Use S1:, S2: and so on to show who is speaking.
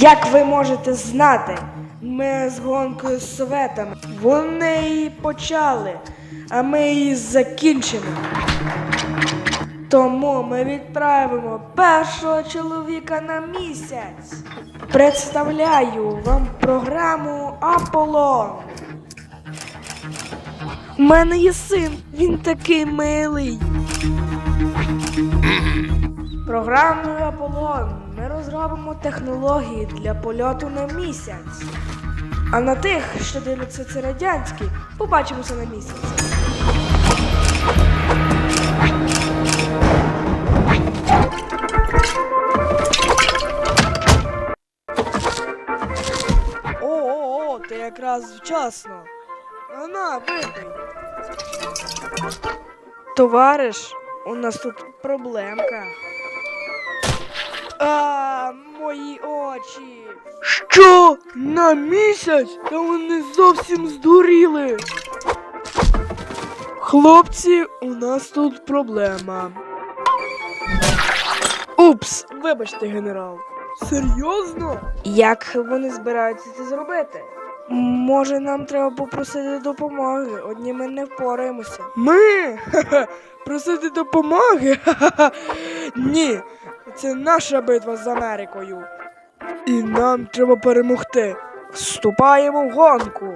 S1: Як ви можете знати, ми з гонкою з советами. Вони її почали, а ми її закінчимо. Тому ми відправимо першого чоловіка на місяць. Представляю вам програму Аполлон. У мене є син, він такий милий. Програмою Аполлон ми розробимо технології для польоту на місяць. А на тих, що дивляться це радянський, побачимося на місяці. О, о, ти якраз вчасно. На, випий. Товариш, у нас тут проблемка. Що? На місяць? Та вони зовсім здуріли. Хлопці, у нас тут проблема. Упс, вибачте, генерал. Серйозно? Як вони збираються це зробити? Може, нам треба попросити допомоги. Одні ми не впораємося. Ми? Ха-ха. Просити допомоги? Ха-ха. Ні, це наша битва з Америкою. І нам треба перемогти. Вступаємо в гонку.